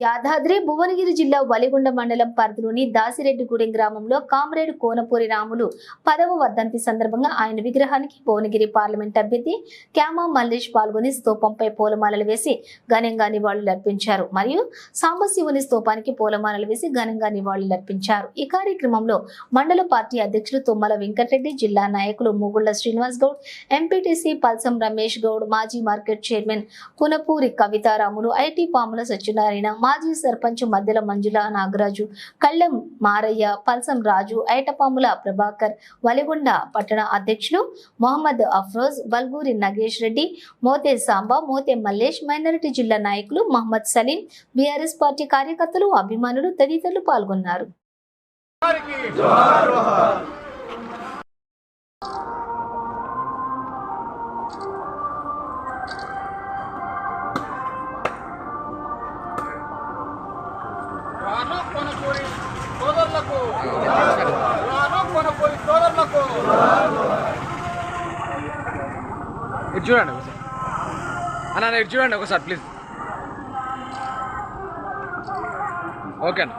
యాదాద్రి భువనగిరి జిల్లా వలిగొండ మండలం పరిధిలోని దాసిరెడ్డిగూడెం గ్రామంలో కామ్రేడ్ కోనపూరి రాములు పదవ వర్ధంతి సందర్భంగా ఆయన విగ్రహానికి భువనగిరి పార్లమెంట్ అభ్యర్థి క్యామా మల్లేష్ పాల్గొని స్తూపంపై పూలమాలలు వేసి ఘనంగా నివాళులర్పించారు మరియు సాంబశివుని స్తూపానికి పూలమాలలు వేసి ఘనంగా నివాళులర్పించారు ఈ కార్యక్రమంలో మండల పార్టీ అధ్యక్షులు తుమ్మల వెంకటరెడ్డి జిల్లా నాయకులు మూగుళ్ళ శ్రీనివాస్ గౌడ్ ఎంపీటీసీ పల్సం రమేష్ గౌడ్ మాజీ market chairman Kunapuri Kavitharamulu IT Pamula Satyanarayana మాజీ సర్పంచ్ మధ్యల మంజుల నాగరాజు కళ్ళెం మారయ్య పల్సం రాజు ఐటపాముల ప్రభాకర్ వలిగొండ పట్టణ అధ్యక్షులు మొహమ్మద్ అఫ్రోజ్ బల్గూరి నగేష్ రెడ్డి మోతే సాంబా మోతే మల్లేష్ మైనారిటీ జిల్లా నాయకులు మహమ్మద్ సలీం బీఆర్ఎస్ పార్టీ కార్యకర్తలు అభిమానులు తదితరులు పాల్గొన్నారు. సోదరులకు సోదరులకు. ఇటు చూడండి ఒకసారి. అన్న, ఇటు చూడండి ఒకసారి ప్లీజ్. ఓకే అన్న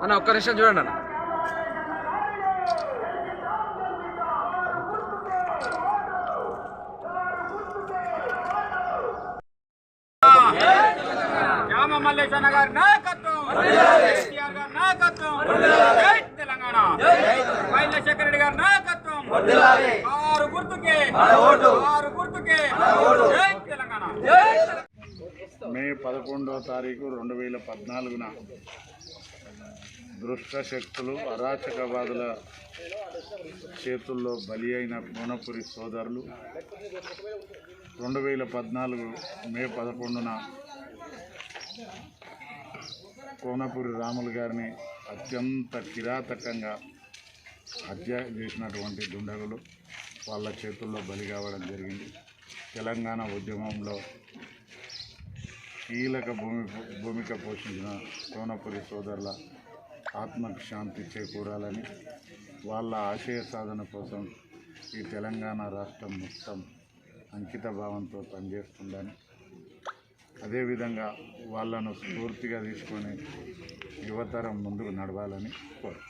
అన్న ఒక్క నిమిషం చూడండి అన్న. రామ మల్లేశన్న గారి నాయకత్వం కేసీఆర్ గారి నాయకత్వం జై తెలంగాణ వైద్యశేఖర రెడ్డి గారి నాయకత్వం ఆరు గుర్తుకే ఆరు గుర్తుకే జై తెలంగాణ మే పదకొండవ తారీఖు రెండు వేల పద్నాలుగున దుష్ట శక్తులు అరాచకవాదుల చేతుల్లో బలి అయిన కోనపురి సోదరులు రెండు వేల పద్నాలుగు మే పదకొండున కోనపురి రాములు గారిని అత్యంత కిరాతకంగా హత్య చేసినటువంటి దుండగులు వాళ్ళ చేతుల్లో బలి కావడం జరిగింది. తెలంగాణ ఉద్యమంలో కీలక భూమి భూమిక పోషించిన సోనపురి సోదరుల ఆత్మకు శాంతి చేకూరాలని వాళ్ళ ఆశయ సాధన కోసం ఈ తెలంగాణ రాష్ట్రం మొత్తం అంకిత భావంతో పనిచేస్తుందని అదేవిధంగా వాళ్ళను స్ఫూర్తిగా తీసుకొని యువతరం ముందుకు నడవాలని కోరు